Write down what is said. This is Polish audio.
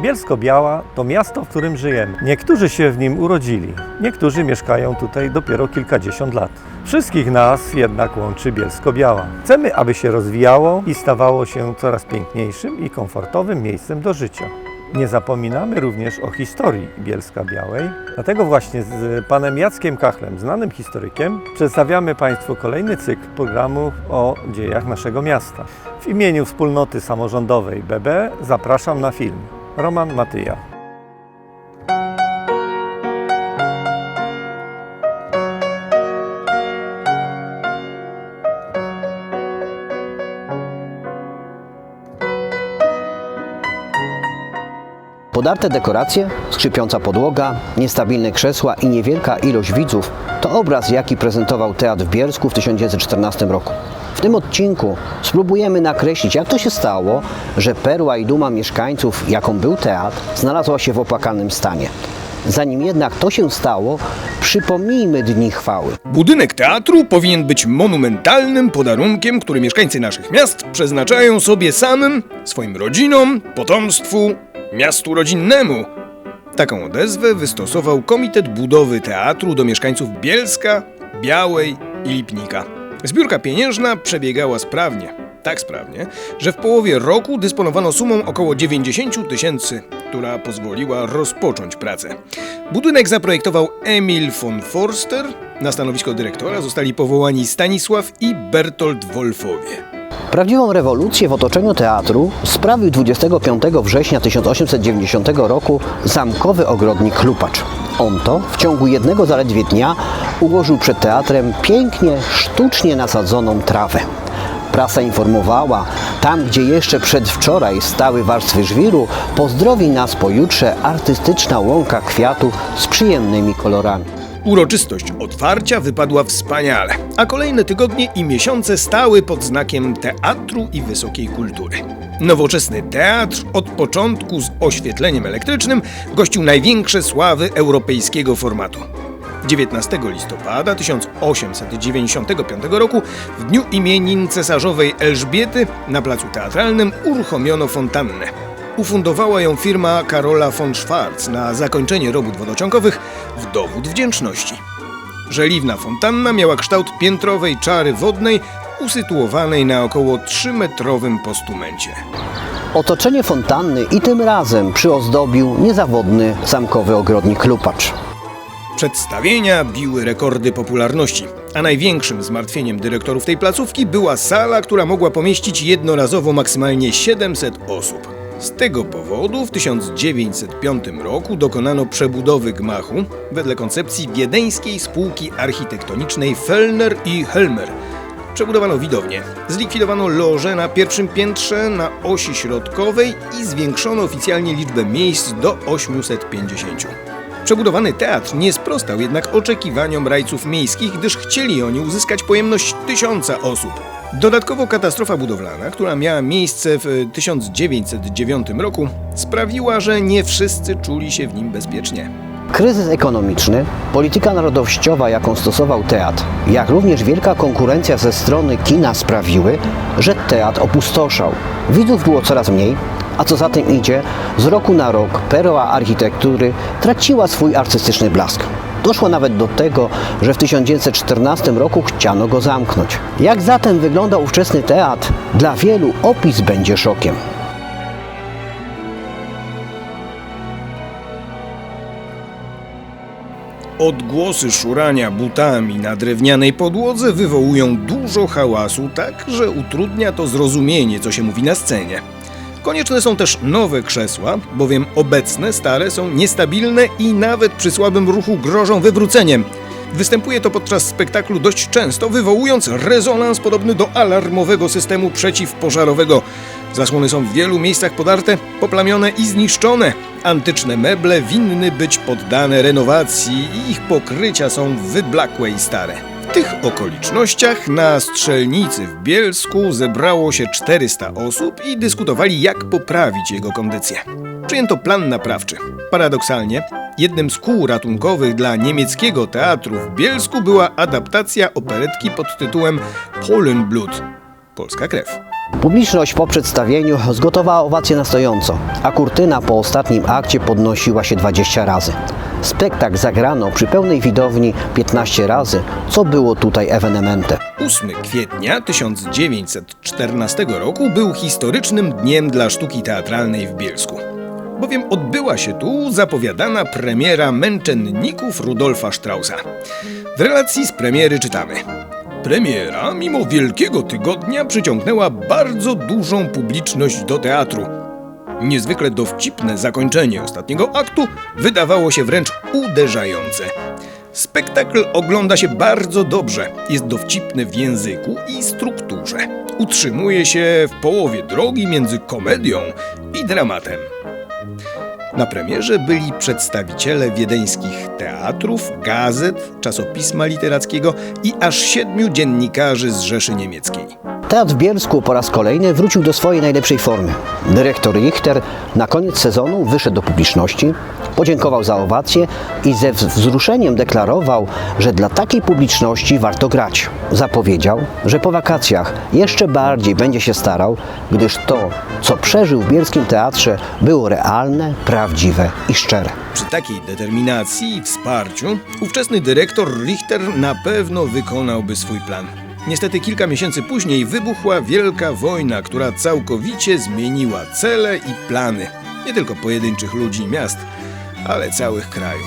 Bielsko-Biała to miasto, w którym żyjemy. Niektórzy się w nim urodzili, niektórzy mieszkają tutaj dopiero kilkadziesiąt lat. Wszystkich nas jednak łączy Bielsko-Biała. Chcemy, aby się rozwijało i stawało się coraz piękniejszym i komfortowym miejscem do życia. Nie zapominamy również o historii Bielska Białej. Dlatego właśnie z panem Jackiem Kachlem, znanym historykiem, przedstawiamy Państwu kolejny cykl programów o dziejach naszego miasta. W imieniu wspólnoty samorządowej BB zapraszam na film. Roman Matyja. Podarte dekoracje, skrzypiąca podłoga, niestabilne krzesła i niewielka ilość widzów to obraz, jaki prezentował teatr w Bielsku w 1914 roku. W tym odcinku spróbujemy nakreślić, jak to się stało, że perła i duma mieszkańców, jaką był teatr, znalazła się w opłakanym stanie. Zanim jednak to się stało, przypomnijmy dni chwały. Budynek teatru powinien być monumentalnym podarunkiem, który mieszkańcy naszych miast przeznaczają sobie samym, swoim rodzinom, potomstwu, miastu rodzinnemu. Taką odezwę wystosował Komitet Budowy Teatru do mieszkańców Bielska, Białej i Lipnika. Zbiórka pieniężna przebiegała sprawnie. Tak sprawnie, że w połowie roku dysponowano sumą około 90 tysięcy, która pozwoliła rozpocząć pracę. Budynek zaprojektował Emil von Forster. Na stanowisko dyrektora zostali powołani Stanisław i Bertolt Wolfowie. Prawdziwą rewolucję w otoczeniu teatru sprawił 25 września 1890 roku zamkowy ogrodnik Lupacz. On to w ciągu jednego zaledwie dnia ułożył przed teatrem pięknie, sztucznie nasadzoną trawę. Prasa informowała, tam gdzie jeszcze przedwczoraj stały warstwy żwiru, pozdrowi nas pojutrze artystyczna łąka kwiatu z przyjemnymi kolorami. Uroczystość otwarcia wypadła wspaniale, a kolejne tygodnie i miesiące stały pod znakiem teatru i wysokiej kultury. Nowoczesny teatr od początku z oświetleniem elektrycznym gościł największe sławy europejskiego formatu. 19 listopada 1895 roku, w dniu imienin cesarzowej Elżbiety, na placu teatralnym uruchomiono fontannę. Ufundowała ją firma Karola von Schwarz na zakończenie robót wodociągowych w dowód wdzięczności. Żeliwna fontanna miała kształt piętrowej czary wodnej usytuowanej na około 3-metrowym postumencie. Otoczenie fontanny i tym razem przyozdobił niezawodny zamkowy ogrodnik Lupacz. Przedstawienia biły rekordy popularności, a największym zmartwieniem dyrektorów tej placówki była sala, która mogła pomieścić jednorazowo maksymalnie 700 osób. Z tego powodu w 1905 roku dokonano przebudowy gmachu wedle koncepcji wiedeńskiej spółki architektonicznej Fellner i Helmer. Przebudowano widownię, zlikwidowano loże na pierwszym piętrze na osi środkowej i zwiększono oficjalnie liczbę miejsc do 850. Przebudowany teatr nie sprostał jednak oczekiwaniom rajców miejskich, gdyż chcieli oni uzyskać pojemność tysiąca osób. Dodatkowo katastrofa budowlana, która miała miejsce w 1909 roku, sprawiła, że nie wszyscy czuli się w nim bezpiecznie. Kryzys ekonomiczny, polityka narodowościowa, jaką stosował teatr, jak również wielka konkurencja ze strony kina sprawiły, że teatr opustoszał. Widzów było coraz mniej, a co za tym idzie, z roku na rok perła architektury traciła swój artystyczny blask. Doszło nawet do tego, że w 1914 roku chciano go zamknąć. Jak zatem wygląda ówczesny teatr? Dla wielu opis będzie szokiem. Odgłosy szurania butami na drewnianej podłodze wywołują dużo hałasu, tak że utrudnia to zrozumienie, co się mówi na scenie. Konieczne są też nowe krzesła, bowiem obecne, stare są niestabilne i nawet przy słabym ruchu grożą wywróceniem. Występuje to podczas spektaklu dość często, wywołując rezonans podobny do alarmowego systemu przeciwpożarowego. Zasłony są w wielu miejscach podarte, poplamione i zniszczone. Antyczne meble winny być poddane renowacji i ich pokrycia są wyblakłe i stare. Tych okolicznościach na strzelnicy w Bielsku zebrało się 400 osób i dyskutowali, jak poprawić jego kondycję. Przyjęto plan naprawczy. Paradoksalnie, jednym z kół ratunkowych dla niemieckiego teatru w Bielsku była adaptacja operetki pod tytułem Polenblut Polska krew. Publiczność po przedstawieniu zgotowała owację na stojąco, a kurtyna po ostatnim akcie podnosiła się 20 razy. Spektakl zagrano przy pełnej widowni 15 razy, co było tutaj ewenementem. 8 kwietnia 1914 roku był historycznym dniem dla sztuki teatralnej w Bielsku. Bowiem odbyła się tu zapowiadana premiera męczenników Rudolfa Straussa. W relacji z premiery czytamy. Premiera, mimo Wielkiego Tygodnia, przyciągnęła bardzo dużą publiczność do teatru. Niezwykle dowcipne zakończenie ostatniego aktu wydawało się wręcz uderzające. Spektakl ogląda się bardzo dobrze, jest dowcipny w języku i strukturze. Utrzymuje się w połowie drogi między komedią i dramatem. Na premierze byli przedstawiciele wiedeńskich teatrów, gazet, czasopisma literackiego i aż siedmiu dziennikarzy z Rzeszy Niemieckiej. Teatr w Bielsku po raz kolejny wrócił do swojej najlepszej formy. Dyrektor Richter na koniec sezonu wyszedł do publiczności, podziękował za owację i ze wzruszeniem deklarował, że dla takiej publiczności warto grać. Zapowiedział, że po wakacjach jeszcze bardziej będzie się starał, gdyż to, co przeżył w bielskim teatrze, było realne, prawdziwe i szczere. Przy takiej determinacji i wsparciu ufczesny dyrektor Richter na pewno wykonałby swój plan. Niestety kilka miesięcy później wybuchła wielka wojna, która całkowicie zmieniła cele i plany nie tylko pojedynczych ludzi i miast, ale całych krajów.